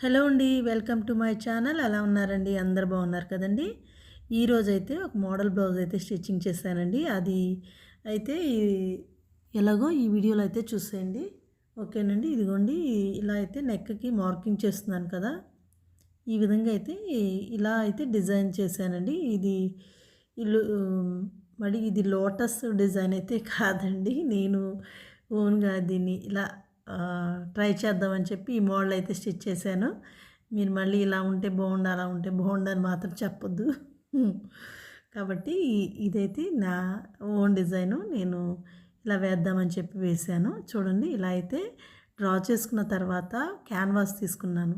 Hello అండి welcome to my channel. అలా ఉన్నారండి? అందరు బాగున్నారు కదండి? ఈరోజు అయితే ఒక మోడల్ బ్లౌజ్ అయితే స్టిచ్చింగ్ చేశానండి. అది అయితే ఎలాగో ఈ వీడియోలో అయితే చూసేయండి. ఓకేనండి ఇదిగోండి. ఇలా అయితే నెక్కి మార్కింగ్ చేస్తున్నాను కదా. ఈ విధంగా అయితే ఇలా అయితే డిజైన్ చేశానండి. ఇది ఇల్లు మరి ఇది లోటస్ డిజైన్ అయితే కాదండి. నేను ఓన్గా దీన్ని ఇలా ట్రై చేద్దామని చెప్పి ఈ మోడల్ అయితే స్టిచ్ చేశాను. మీరు మళ్ళీ ఇలా ఉంటే బాగుండు అలా ఉంటే బాగుండు అని మాత్రం చెప్పొద్దు. కాబట్టి ఇదైతే నా ఓన్ డిజైను. నేను ఇలా వేద్దామని చెప్పి వేశాను. చూడండి ఇలా అయితే డ్రా చేసుకున్న తర్వాత క్యాన్వాస్ తీసుకున్నాను.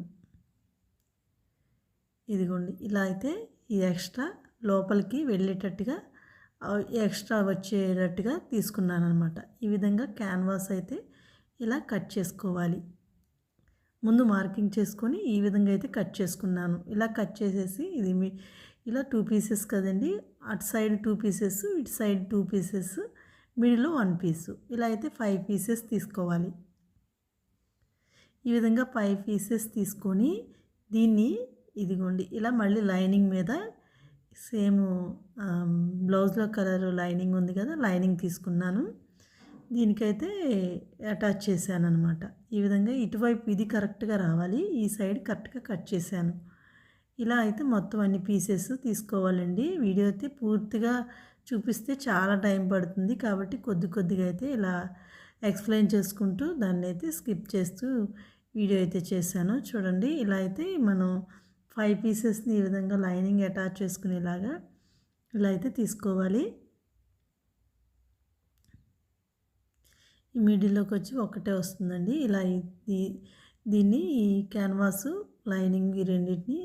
ఇదిగోండి ఇలా అయితే ఈ ఎక్స్ట్రా లోపలికి వెళ్ళేటట్టుగా ఎక్స్ట్రా వచ్చేటట్టుగా తీసుకున్నాను అనమాట ఈ విధంగా క్యాన్వాస్ అయితే ఇలా కట్ చేసుకోవాలి. ముందు మార్కింగ్ చేసుకొని ఈ విధంగా అయితే కట్ చేసుకున్నాను. ఇలా కట్ చేసేసి ఇది మీ ఇలా టూ పీసెస్ కదండి అటు సైడ్ టూ పీసెస్ ఇటు సైడ్ టూ పీసెస్ మిడిల్లో వన్ పీసు. ఇలా అయితే ఫైవ్ పీసెస్ తీసుకోవాలి. ఈ విధంగా ఫైవ్ పీసెస్ తీసుకొని దీన్ని ఇదిగోండి ఇలా మళ్ళీ లైనింగ్ మీద సేమ్ బ్లౌజ్లో కలర్ లైనింగ్ ఉంది కదా లైనింగ్ తీసుకున్నాను. దీనికైతే అటాచ్ చేశాను అనమాట ఈ విధంగా ఇటువైపు ఇది కరెక్ట్గా రావాలి ఈ సైడ్ కరెక్ట్గా కట్ చేశాను. ఇలా అయితే మొత్తం అన్ని పీసెస్ తీసుకోవాలండి. వీడియో అయితే పూర్తిగా చూపిస్తే చాలా టైం పడుతుంది కాబట్టి కొద్ది కొద్దిగా అయితే ఇలా ఎక్స్ప్లెయిన్ చేసుకుంటూ దాన్ని అయితే స్కిప్ చేస్తూ వీడియో అయితే చేశాను. చూడండి ఇలా అయితే మనం ఫైవ్ పీసెస్ని ఈ విధంగా లైనింగ్ అటాచ్ చేసుకునేలాగా ఇలా అయితే తీసుకోవాలి ఈ మిడిల్లోకి వచ్చి ఒకటే వస్తుందండి. ఇలా దీన్ని ఈ క్యాన్వాస్ లైనింగ్ ఈ రెండింటిని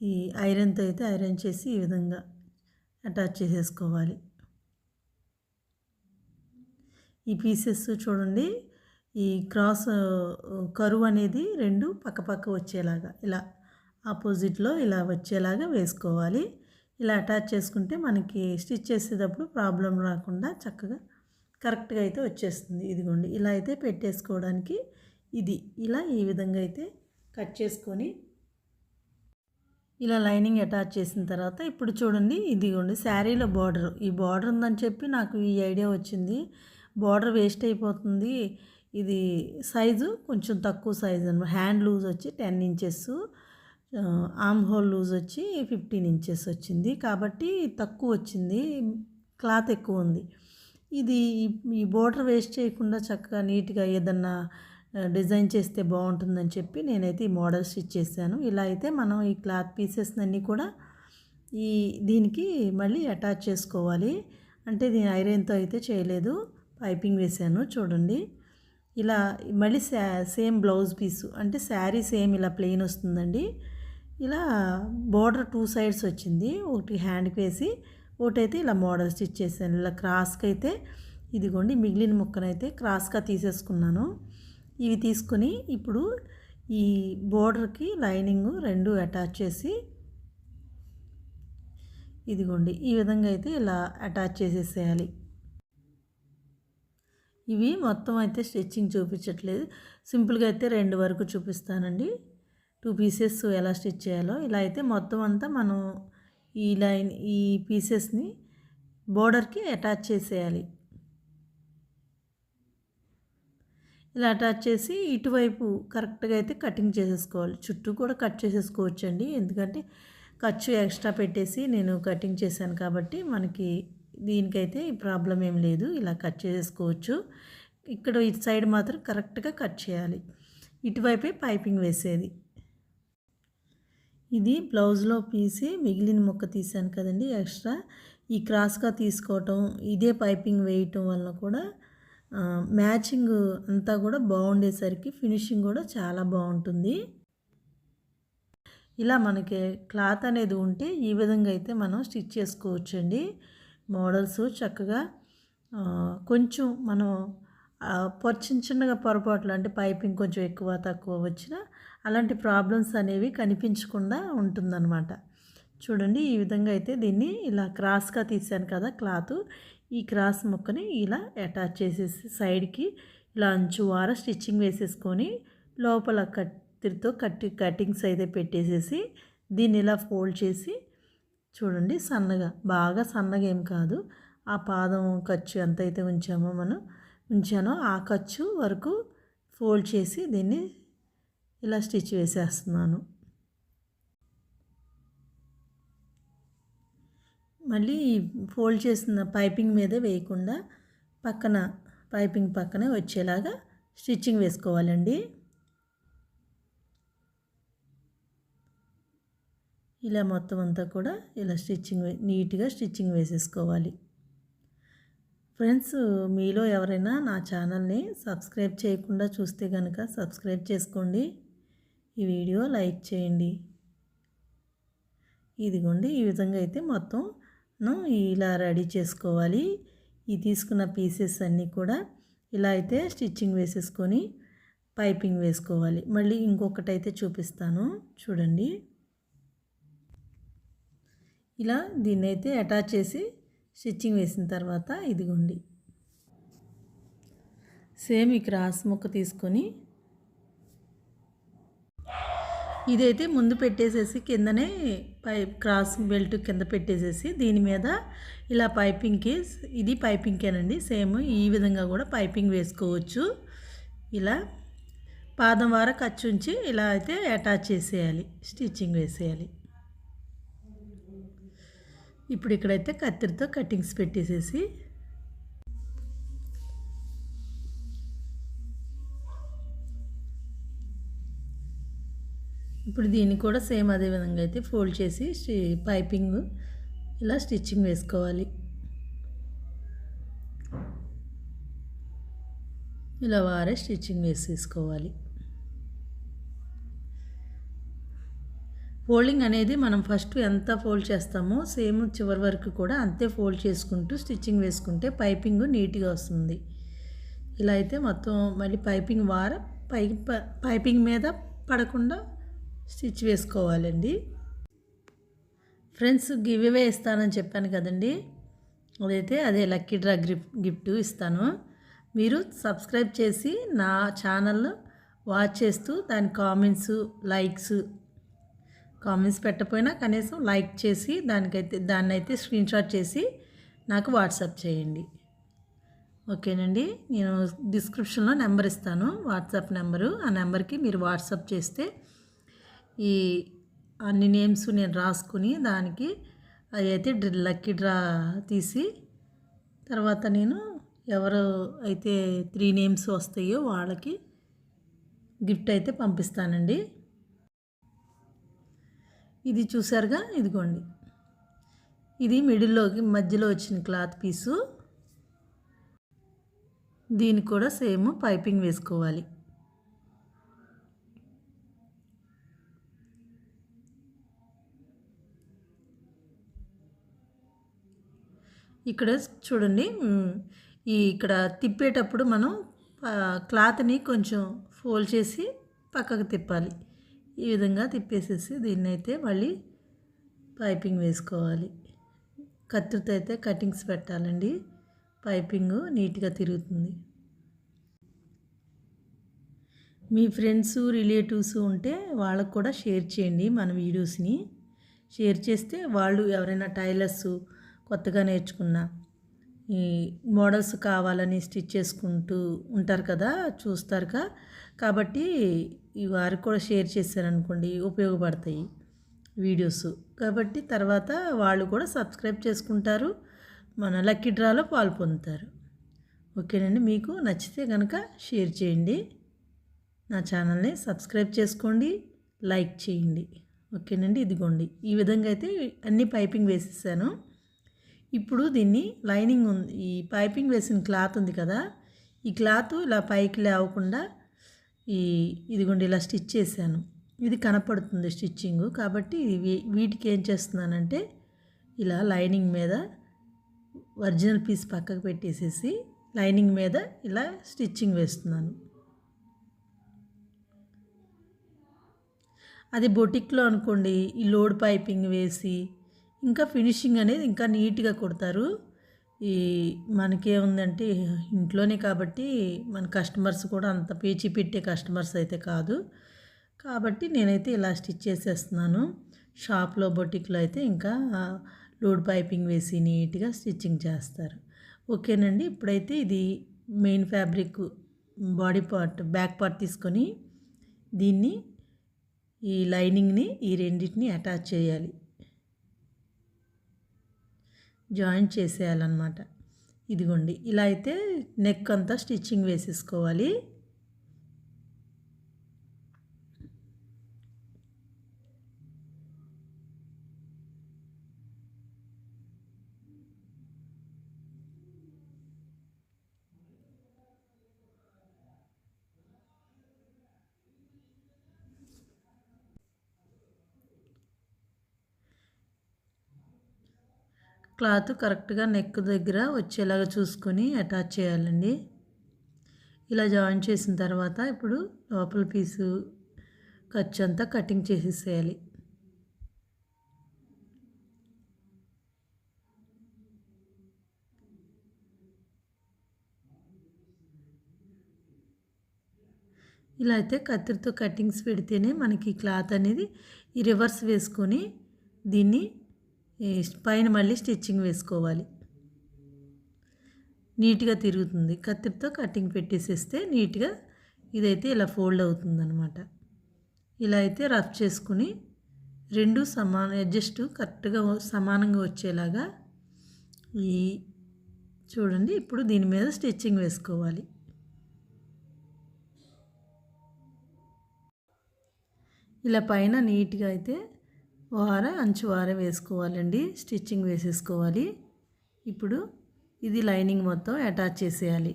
ఈ ఐరన్తో అయితే ఐరన్ చేసి ఈ విధంగా అటాచ్ చేసేసుకోవాలి. ఈ పీసెస్ చూడండి. ఈ క్రాస్ కరువు అనేది రెండు పక్కపక్క వచ్చేలాగా ఇలా ఆపోజిట్లో ఇలా వచ్చేలాగా వేసుకోవాలి. ఇలా అటాచ్ చేసుకుంటే మనకి స్టిచ్ చేసేటప్పుడు ప్రాబ్లం రాకుండా చక్కగా కరెక్ట్గా అయితే వచ్చేస్తుంది. ఇదిగోండి ఇలా అయితే పెట్టేసుకోవడానికి ఇది. ఇలా ఈ విధంగా అయితే కట్ చేసుకొని ఇలా లైనింగ్ అటాచ్ చేసిన తర్వాత ఇప్పుడు చూడండి ఇదిగోండి శారీలో బార్డర్. ఈ బార్డర్ ఉందని చెప్పి నాకు ఈ ఐడియా వచ్చింది. బార్డర్ వేస్ట్ అయిపోతుంది. ఇది సైజు కొంచెం తక్కువ సైజు అనమాట హ్యాండ్ లూజ్ వచ్చి ten inches arm hole loose వచ్చి ఫిఫ్టీన్ ఇంచెస్ వచ్చింది. కాబట్టి తక్కువ వచ్చింది. క్లాత్ ఎక్కువ ఉంది. ఇది ఈ బోర్డర్ వేస్ట్ చేయకుండా చక్కగా నీట్గా ఏదన్నా డిజైన్ చేస్తే బాగుంటుందని చెప్పి నేనైతే ఈ మోడల్ స్టిచ్ చేశాను. ఇలా అయితే మనం ఈ క్లాత్ పీసెస్ అన్నీ కూడా ఈ దీనికి మళ్ళీ అటాచ్ చేసుకోవాలి. అంటే దీని ఐరన్తో అయితే చేయలేదు. పైపింగ్ వేసాను చూడండి. ఇలా మళ్ళీ సేమ్ బ్లౌజ్ పీసు అంటే శారీ సేమ్ ఇలా ప్లెయిన్ వస్తుందండి. ఇలా బోర్డర్ టూ సైడ్స్ వచ్చింది. ఒకటి హ్యాండ్కి వేసి ఒకటైతే ఇలా మోడల్ స్టిచ్ చేశాను. ఇలా క్రాస్కి అయితే ఇదిగోండి మిగిలిన ముక్కనైతే క్రాస్గా తీసేసుకున్నాను. ఇవి తీసుకొని ఇప్పుడు ఈ బోర్డర్కి లైనింగ్ రెండు అటాచ్ చేసి ఇదిగోండి ఈ విధంగా అయితే ఇలా అటాచ్ చేసేసేయాలి. ఇవి మొత్తం అయితే స్టిచ్చింగ్ చూపించట్లేదు. సింపుల్గా అయితే రెండు వరకు చూపిస్తానండి. టూ పీసెస్ ఎలా స్టిచ్ చేయాలో. ఇలా అయితే మొత్తం అంతా మనం ఈ లైన్ ఈ పీసెస్ని బోర్డర్కి అటాచ్ చేసేయాలి. ఇలా అటాచ్ చేసి ఇటువైపు కరెక్ట్గా అయితే కటింగ్ చేసేసుకోవాలి. చుట్టూ కూడా కట్ చేసేసుకోవచ్చు అండి ఎందుకంటే ఖర్చు ఎక్స్ట్రా పెట్టేసి నేను కటింగ్ చేశాను కాబట్టి మనకి దీనికైతే ప్రాబ్లం ఏం లేదు. ఇలా కట్ చేసేసుకోవచ్చు. ఇక్కడ ఇటు సైడ్ మాత్రం కరెక్ట్గా కట్ చేయాలి. ఇటువైపే పైపింగ్ వేసేది. ఇది బ్లౌజ్లో పీసి మిగిలిన ముక్క తీసాను కదండి ఎక్స్ట్రా. ఈ క్రాస్గా తీసుకోవటం ఇదే పైపింగ్ వేయటం వలన కూడా మ్యాచింగ్ అంతా కూడా బాగుండేసరికి ఫినిషింగ్ కూడా చాలా బాగుంటుంది. ఇలా మనకి క్లాత్ అనేది ఉంటే ఈ విధంగా అయితే మనం స్టిచ్ చేసుకోవచ్చండి. మోడల్స్ చక్కగా కొంచెం మనం చిన్న చిన్నగా పొరపాట్లు అంటే పైపింగ్ కొంచెం ఎక్కువ తక్కువ వచ్చినా అలాంటి ప్రాబ్లమ్స్ అనేవి కనిపించకుండా ఉంటుందన్నమాట. చూడండి ఈ విధంగా అయితే దీన్ని ఇలా క్రాస్గా తీసాను కదా క్లాత్. ఈ క్రాస్ ముక్కని ఇలా అటాచ్ చేసేసి సైడ్కి ఇలా అంచు వార స్టిచ్చింగ్ వేసేసుకొని లోపల కట్ కత్తిరితో కట్టి కటింగ్స్ అయితే పెట్టేసేసి దీన్ని ఇలా ఫోల్డ్ చేసి చూడండి సన్నగా బాగా సన్నగా ఏం కాదు. ఆ పాదం ఖర్చు ఎంత అయితే ఉంచామో మనం ఉంచానో ఆ ఖర్చు వరకు ఫోల్డ్ చేసి దీన్ని ఇలా స్టిచ్ వేసేస్తున్నాను. మళ్ళీ ఫోల్డ్ చేసిన పైపింగ్ మీదే వేయకుండా పక్కన పైపింగ్ పక్కనే వచ్చేలాగా స్టిచ్చింగ్ వేసుకోవాలండి. ఇలా మొత్తం అంతా కూడా ఇలా స్టిచ్చింగ్ నీట్గా స్టిచ్చింగ్ వేసేసుకోవాలి. ఫ్రెండ్స్ మీలో ఎవరైనా నా ఛానల్ని సబ్స్క్రైబ్ చేయకుండా చూస్తే కనుక సబ్స్క్రైబ్ చేసుకోండి. ఈ వీడియో లైక్ చేయండి. ఇదిగోండి ఈ విధంగా అయితే మొత్తం ఇలా రెడీ చేసుకోవాలి. ఈ తీసుకున్న పీసెస్ అన్నీ కూడా ఇలా అయితే స్టిచ్చింగ్ వేసేసుకొని పైపింగ్ వేసుకోవాలి. మళ్ళీ ఇంకొకటి అయితే చూపిస్తాను. చూడండి. ఇలా దీన్ని అయితే అటాచ్ చేసి స్టిచ్చింగ్ వేసిన తర్వాత ఇదిగోండి. సేమ్ ఈ క్రాస్ ముక్క తీసుకొని ఇదైతే ముందు పెట్టేసేసి కిందనే పైప్ క్రాస్ బెల్ట్ కింద పెట్టేసేసి దీని మీద ఇలా పైపింగ్కి ఇది పైపింగ్కేనండి సేమ్ ఈ విధంగా కూడా పైపింగ్ వేసుకోవచ్చు. ఇలా పాదం వార ఖర్చు ఉంచి ఇలా అయితే అటాచ్ చేసేయాలి స్టిచ్చింగ్ వేసేయాలి. ఇప్పుడు ఇక్కడైతే కత్తిరితో కటింగ్స్ పెట్టేసేసి ఇప్పుడు దీన్ని కూడా సేమ్ అదే విధంగా అయితే ఫోల్డ్ చేసి పైపింగ్ ఇలా స్టిచ్చింగ్ వేసుకోవాలి. ఇలా వారే స్టిచ్చింగ్ వేసేసుకోవాలి. ఫోల్డింగ్ అనేది మనం ఫస్ట్ ఎంత ఫోల్డ్ చేస్తామో సేమ్ చివరి వరకు కూడా అంతే ఫోల్డ్ చేసుకుంటూ స్టిచ్చింగ్ వేసుకుంటే పైపింగ్ నీట్గా వస్తుంది. ఇలా అయితే మొత్తం మళ్ళీ పైపింగ్ వార పై పైపింగ్ మీద పడకుండా స్టిచ్ వేసుకోవాలండి. ఫ్రెండ్స్ గివ్ అవే ఇస్తానని చెప్పాను కదండి. అదైతే అదే లక్కీ డ్రా గిఫ్ట్ గిఫ్ట్ ఇస్తాను. మీరు సబ్స్క్రైబ్ చేసి నా ఛానల్ వాచ్ చేస్తూ దాని కామెంట్స్ లైక్స్ కామెంట్స్ పెట్టపోయినా కనీసం లైక్ చేసి దానికైతే దాన్ని అయితే స్క్రీన్ షాట్ చేసి నాకు వాట్సాప్ చేయండి. ఓకేనండి? నేను డిస్క్రిప్షన్లో నెంబర్ ఇస్తాను. వాట్సాప్ నెంబరు ఆ నెంబర్కి మీరు వాట్సాప్ చేస్తే ఈ అన్ని నేమ్స్ నేను రాసుకుని దానికి అది అయితే లక్కీ డ్రా తీసి తర్వాత నేను ఎవరు అయితే త్రీ నేమ్స్ వస్తాయో వాళ్ళకి గిఫ్ట్ అయితే పంపిస్తానండి. ఇది చూసారుగా? ఇదిగోండి. ఇది మిడిల్లోకి మధ్యలో వచ్చిన క్లాత్ పీసు. దీనికి కూడా సేమ్ పైపింగ్ వేసుకోవాలి. ఇక్కడ చూడండి ఈ ఇక్కడ తిప్పేటప్పుడు మనం క్లాత్ని కొంచెం ఫోల్డ్ చేసి పక్కకు తిప్పాలి. ఈ విధంగా తిప్పేసేసి దీన్ని అయితే మళ్ళీ పైపింగ్ వేసుకోవాలి. కత్తిరితో అయితే కటింగ్స్ పెట్టాలండి. పైపింగ్ నీట్గా తిరుగుతుంది. మీ ఫ్రెండ్స్ రిలేటివ్స్ ఉంటే వాళ్ళకు కూడా షేర్ చేయండి మన వీడియోస్ని. షేర్ చేస్తే వాళ్ళు ఎవరైనా టైలర్స్ కొత్తగా నేర్చుకున్న. ఈ మోడల్స్ కావాలని స్టిచ్ చేసుకుంటూ ఉంటారు కదా చూస్తారుగా కాబట్టి ఈ వారికి కూడా షేర్ చేశారనుకోండి ఉపయోగపడతాయి వీడియోస్. కాబట్టి తర్వాత వాళ్ళు కూడా సబ్స్క్రైబ్ చేసుకుంటారు మన లక్కీ డ్రాలో పాలు పొందుతారు. ఓకేనండి మీకు నచ్చితే కనుక షేర్ చేయండి. నా ఛానల్ని సబ్స్క్రైబ్ చేసుకోండి లైక్ చేయండి. ఓకేనండి ఇదిగోండి. ఈ విధంగా అయితే అన్ని పైపింగ్ వేసేసాను. ఇప్పుడు దీన్ని లైనింగ్ ఉంది. ఈ పైపింగ్ వేసిన క్లాత్ ఉంది కదా ఈ క్లాత్ ఇలా పైకి లేవకుండా ఈ ఇదిగోండి ఇలా స్టిచ్ చేశాను. ఇది కనపడుతుంది స్టిచ్చింగ్. కాబట్టి వీటికి ఏం చేస్తున్నానంటే ఇలా లైనింగ్ మీద ఒరిజినల్ పీస్ పక్కకు పెట్టేసేసి లైనింగ్ మీద ఇలా స్టిచ్చింగ్ వేస్తున్నాను. అది బొటిక్లో అనుకోండి ఈ లోడ్ పైపింగ్ వేసి ఇంకా ఫినిషింగ్ అనేది ఇంకా నీట్గా కొడతారు. ఈ మనకేముందంటే ఇంట్లోనే కాబట్టి మన కస్టమర్స్ కూడా అంత పేచి పెట్టే కస్టమర్స్ అయితే కాదు. కాబట్టి నేనైతే ఇలా స్టిచ్ చేసేస్తున్నాను. షాప్లో బొటిక్లో అయితే ఇంకా లోడ్ పైపింగ్ వేసి నీట్గా స్టిచ్చింగ్ చేస్తారు. ఓకేనండి? ఇప్పుడైతే ఇది main fabric body part back part తీసుకొని దీన్ని ఈ లైనింగ్ని ఈ రెండింటిని అటాచ్ చేయాలి. జాయింట్ చేసేయాలన్నమాట. ఇదిగోండి ఇలా అయితే నెక్ అంతా స్టిచ్చింగ్ వేసేసుకోవాలి. క్లాత్ కరెక్ట్గా నెక్ దగ్గర వచ్చేలాగా చూసుకొని అటాచ్ చేయాలండి. ఇలా జాయిన్ చేసిన తర్వాత ఇప్పుడు లోపల పీసు ఖర్చు అంతా కటింగ్ చేసేసేయాలి. ఇలా అయితే కత్తిరితో కటింగ్స్ పెడితేనే మనకి క్లాత్ అనేది ఈ రివర్స్ వేసుకొని దీన్ని పైన మళ్ళీ స్టిచ్చింగ్ వేసుకోవాలి. నీట్గా తిరుగుతుంది. కత్తితో కటింగ్ పెట్టేసేస్తే నీట్గా ఇదైతే ఇలా ఫోల్డ్ అవుతుందన్నమాట. ఇలా అయితే రఫ్ చేసుకుని రెండు సమాన అడ్జస్ట్ కరెక్ట్గా సమానంగా వచ్చేలాగా ఈ చూడండి ఇప్పుడు దీని మీద స్టిచ్చింగ్ వేసుకోవాలి. ఇలా పైన నీట్గా అయితే వార అంచు వార వేసుకోవాలండి. స్టిచ్చింగ్ వేసేసుకోవాలి. ఇప్పుడు ఇది లైనింగ్ మొత్తం అటాచ్ చేసేయాలి.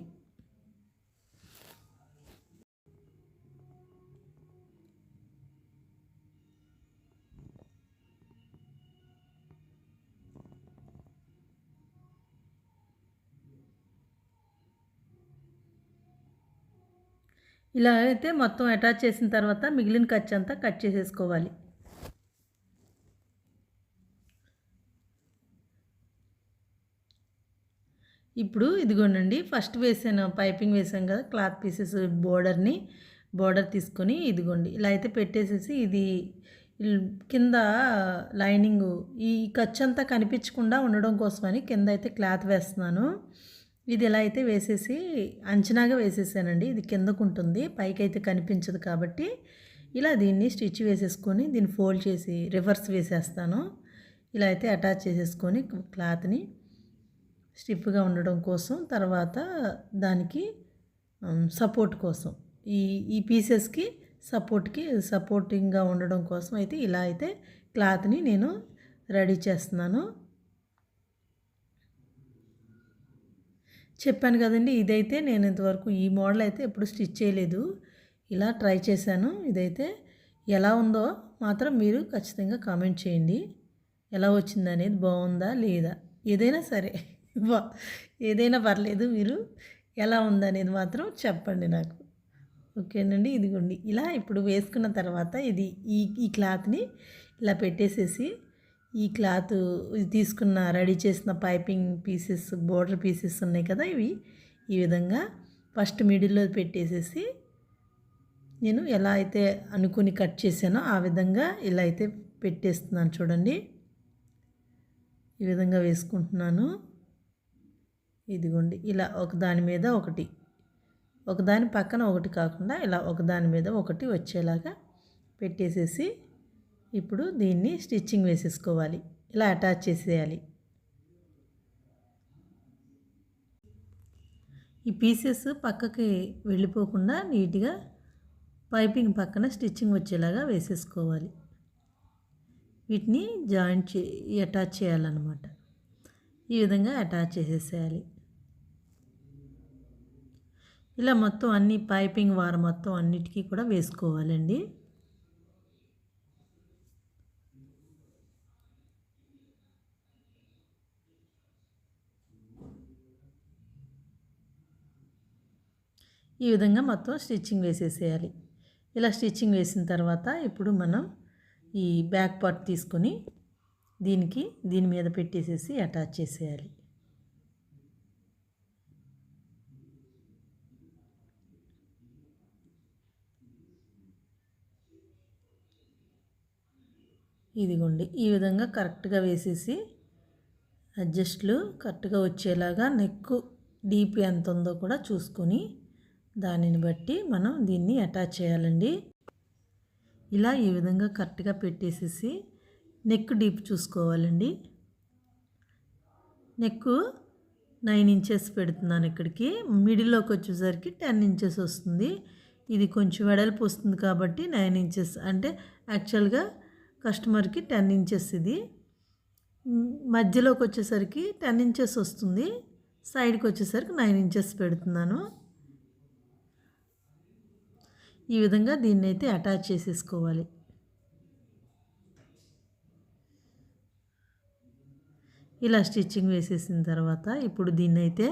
ఇలా అయితే మొత్తం అటాచ్ చేసిన తర్వాత మిగిలిన ఖర్చు అంతా కట్ చేసేసుకోవాలి. ఇప్పుడు ఇదిగోనండి ఫస్ట్ వేసాను పైపింగ్ వేసాం కదా క్లాత్ పీసెస్ బోర్డర్ని బోర్డర్ తీసుకొని ఇదిగోండి ఇలా అయితే పెట్టేసేసి ఇది కింద లైనింగ్ ఈ ఖర్చు అంతా కనిపించకుండా ఉండడం కోసమని కింద అయితే క్లాత్ వేస్తున్నాను. ఇది ఇలా అయితే వేసేసి అంచనాగా వేసేసానండి ఇది కిందకు ఉంటుంది పైకి అయితే కనిపించదు కాబట్టి ఇలా దీన్ని స్టిచ్ వేసేసుకొని దీన్ని ఫోల్డ్ చేసి రివర్స్ వేసేస్తాను. ఇలా అయితే అటాచ్ చేసేసుకొని క్లాత్ని స్టిఫ్గా ఉండడం కోసం తర్వాత దానికి సపోర్ట్ కోసం. ఈ ఈ పీసెస్కి సపోర్ట్కి సపోర్టింగ్గా ఉండడం కోసం అయితే ఇలా అయితే క్లాత్ని నేను రెడీ చేస్తున్నాను. చెప్పాను కదండి ఇదైతే నేను ఇంతవరకు ఈ మోడల్ అయితే ఎప్పుడు స్టిచ్ చేయలేదు. ఇలా ట్రై చేశాను. ఇదైతే ఎలా ఉందో మాత్రం మీరు ఖచ్చితంగా కామెంట్ చేయండి. ఎలా వచ్చిందనేది బాగుందా లేదా? ఏదైనా సరే. ఏదైనా పర్లేదు మీరు ఎలా ఉందనేది మాత్రం చెప్పండి నాకు. ఓకేనండి? ఇదిగోండి. ఇలా ఇప్పుడు వేసుకున్న తర్వాత ఇది ఈ ఈ క్లాత్ని ఇలా పెట్టేసేసి ఈ క్లాత్ తీసుకున్న రెడీ చేసిన పైపింగ్ పీసెస్ బోర్డర్ పీసెస్ ఉన్నాయి కదా ఇవి. ఈ విధంగా ఫస్ట్ మిడిల్లో పెట్టేసేసి నేను ఎలా అయితే అనుకుని కట్ చేశానో ఆ విధంగా ఇలా అయితే పెట్టేస్తున్నాను చూడండి. ఈ విధంగా వేసుకుంటున్నాను. ఇదిగోండి ఇలా ఒకదాని మీద ఒకటి. ఒకదాని పక్కన ఒకటి కాకుండా ఇలా ఒకదాని మీద ఒకటి వచ్చేలాగా పెట్టేసేసి ఇప్పుడు దీన్ని స్టిచ్చింగ్ వేసేసుకోవాలి. ఇలా అటాచ్ చేసేయాలి. ఈ పీసెస్ పక్కకి వెళ్ళిపోకుండా నీట్గా పైపింగ్ పక్కన స్టిచ్చింగ్ వచ్చేలాగా వేసేసుకోవాలి. వీటిని జాయింట్ చే అటాచ్ చేయాలన్నమాట. ఈ విధంగా అటాచ్ చేసేసేయాలి. ఇలా మొత్తం అన్ని పైపింగ్ వార మొత్తం అన్నిటికీ కూడా వేసుకోవాలండి. ఈ విధంగా మొత్తం స్టిచ్చింగ్ వేసేసేయాలి. ఇలా స్టిచ్చింగ్ వేసిన తర్వాత ఇప్పుడు మనం ఈ బ్యాక్ పార్ట్ తీసుకొని దీనికి దీని మీద పెట్టేసేసి అటాచ్ చేసేయాలి. ఇదిగోండి ఈ విధంగా కరెక్ట్గా వేసేసి అడ్జస్ట్లు కరెక్ట్గా వచ్చేలాగా నెక్ డీప్ ఎంత ఉందో కూడా చూసుకొని దానిని బట్టి మనం దీన్ని అటాచ్ చేయాలండి. ఇలా ఈ విధంగా కరెక్ట్గా పెట్టేసేసి నెక్ డీప్ చూసుకోవాలండి. నెక్ నైన్ ఇంచెస్ పెడుతున్నాను ఇక్కడికి. మిడిల్లోకి వచ్చేసరికి టెన్ ఇంచెస్ వస్తుంది. ఇది కొంచెం వెడల్పు వస్తుంది కాబట్టి నైన్ ఇంచెస్. అంటే యాక్చువల్గా కస్టమర్కి టెన్ ఇంచెస్ ఇది. మధ్యలోకి వచ్చేసరికి టెన్ ఇంచెస్ వస్తుంది. సైడ్కి వచ్చేసరికి నైన్ ఇంచెస్ పెడుతున్నాను. ఈ విధంగా దీన్ని అయితే అటాచ్ చేసేసుకోవాలి. ఇలా స్టిచ్చింగ్ వేసేసిన తర్వాత ఇప్పుడు దీన్ని అయితే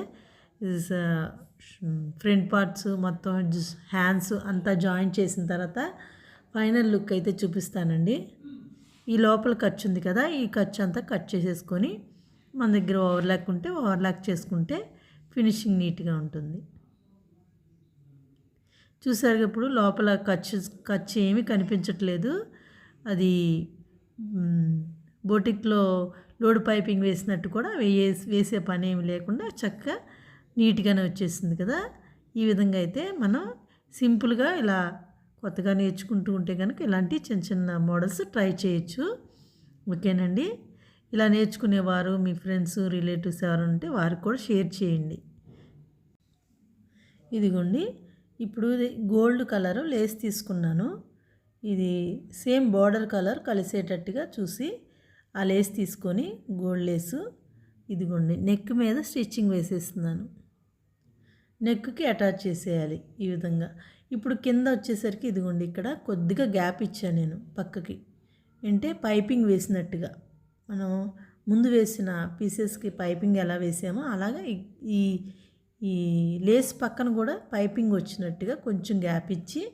ఫ్రంట్ పార్ట్స్ మొత్తం హ్యాండ్స్ అంతా జాయిన్ చేసిన తర్వాత ఫైనల్ లుక్ అయితే చూపిస్తానండి. ఈ లోపల ఖర్చు ఉంది కదా ఈ ఖర్చు అంతా కట్ చేసేసుకొని మన దగ్గర ఓవర్లాక్ ఉంటే ఓవర్లాక్ చేసుకుంటే ఫినిషింగ్ నీట్గా ఉంటుంది. చూసారు ఇప్పుడు లోపల ఖర్చు ఖర్చు ఏమీ కనిపించట్లేదు. అది బోటిక్లో లోడ్ పైపింగ్ వేసినట్టు కూడా వేయే వేసే పని ఏమి లేకుండా చక్కగా నీట్గానే వచ్చేసింది కదా. ఈ విధంగా అయితే మనం సింపుల్గా ఇలా కొత్తగా నేర్చుకుంటూ ఉంటే కనుక ఇలాంటి చిన్న చిన్న మోడల్స్ ట్రై చేయొచ్చు. ఓకేనండి? ఇలా నేర్చుకునేవారు మీ ఫ్రెండ్స్ రిలేటివ్స్ ఎవరు ఉంటే వారికి కూడా షేర్ చేయండి. ఇదిగోండి ఇప్పుడు గోల్డ్ కలర్ లేస్ తీసుకున్నాను. ఇది సేమ్ బార్డర్ కలర్ కలిసేటట్టుగా చూసి ఆ లేస్ తీసుకొని గోల్డ్ లేసు. ఇదిగోండి నెక్ మీద స్టిచ్చింగ్ వేసేస్తున్నాను. నెక్కి అటాచ్ చేసేయాలి ఈ విధంగా. ఇప్పుడు కింద వచ్చేసరికి ఇదిగోండి ఇక్కడ కొద్దిగా గ్యాప్ ఇచ్చాను నేను పక్కకి. అంటే పైపింగ్ వేసినట్టుగా. మనం ముందు వేసిన పీసెస్కి పైపింగ్ ఎలా వేసామో అలాగా ఈ ఈ లేస్ పక్కన కూడా పైపింగ్ వచ్చినట్టుగా కొంచెం గ్యాప్ ఇచ్చి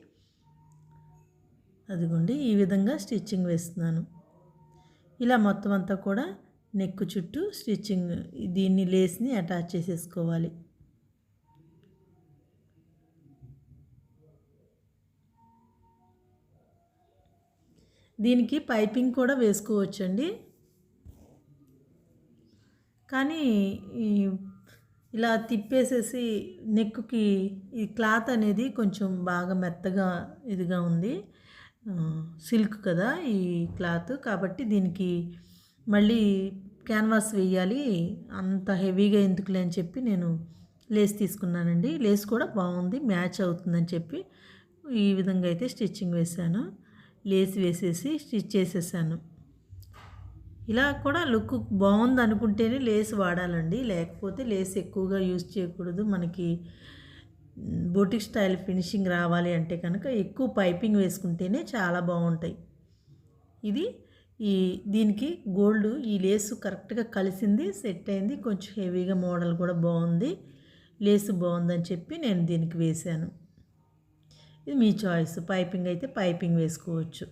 అదిగోండి ఈ విధంగా స్టిచ్చింగ్ వేస్తున్నాను. ఇలా మొత్తం అంతా కూడా నెక్ చుట్టూ స్టిచ్చింగ్ దీన్ని లేస్ని అటాచ్ చేసేసుకోవాలి. దీనికి పైపింగ్ కూడా వేసుకోవచ్చండి. కానీ ఇలా తిప్పేసేసి నెక్కి ఈ క్లాత్ అనేది కొంచెం బాగా మెత్తగా ఇదిగా ఉంది. సిల్క్ కదా ఈ క్లాత్ కాబట్టి దీనికి మళ్ళీ క్యాన్వాస్ వేయాలి. అంత హెవీగా ఎందుకులే అని చెప్పి నేను లేస్ తీసుకున్నానండి. లేస్ కూడా బాగుంది మ్యాచ్ అవుతుందని చెప్పి ఈ విధంగా అయితే స్టిచ్చింగ్ వేశాను. లేస్ వేసేసి స్టిచ్ చేసేసాను. ఇలా కూడా లుక్ బాగుంది అనుకుంటేనే లేస్ వాడాలండి. లేకపోతే లేస్ ఎక్కువగా యూజ్ చేయకూడదు. మనకి బోటిక్ స్టైల్ ఫినిషింగ్ రావాలి అంటే కనుక ఎక్కువ పైపింగ్ వేసుకుంటేనే చాలా బాగుంటాయి. ఇది ఈ దీనికి గోల్డ్ ఈ లేసు కరెక్ట్గా కలిసింది సెట్ అయింది. కొంచెం హెవీగా మోడల్ కూడా బాగుంది. లేసు బాగుందని చెప్పి నేను దీనికి వేశాను ఇది మీ చాయిస్. పైపింగ్ అయితే పైపింగ్ వేసుకోవచ్చు.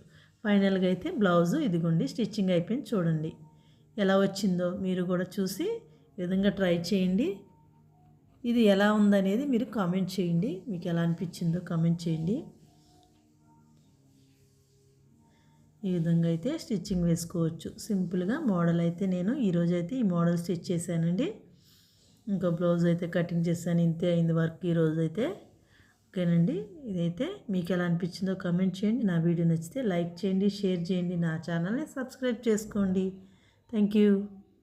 ఫైనల్గా అయితే బ్లౌజు ఇదిగోండి స్టిచ్చింగ్ అయిపోయింది చూడండి. ఎలా వచ్చిందో మీరు కూడా చూసి విధంగా ట్రై చేయండి. ఇది ఎలా ఉందనేది మీరు కామెంట్ చేయండి. మీకు ఎలా అనిపించిందో కామెంట్ చేయండి. ఈ విధంగా అయితే స్టిచ్చింగ్ వేసుకోవచ్చు. సింపుల్గా మోడల్ అయితే నేను ఈరోజు అయితే ఈ మోడల్ స్టిచ్ చేశానండి. ఇంకా బ్లౌజ్ అయితే కటింగ్ చేశాను. ఇంతే అయింది వర్క్ ఈరోజు అయితే. ఓకేనండి. ఇదైతే మీకు ఎలా అనిపించిందో కమెంట్ చేయండి. నా వీడియో నచ్చితే లైక్ చేయండి షేర్ చేయండి. నా ఛానల్ని సబ్స్క్రైబ్ చేసుకోండి. Thank you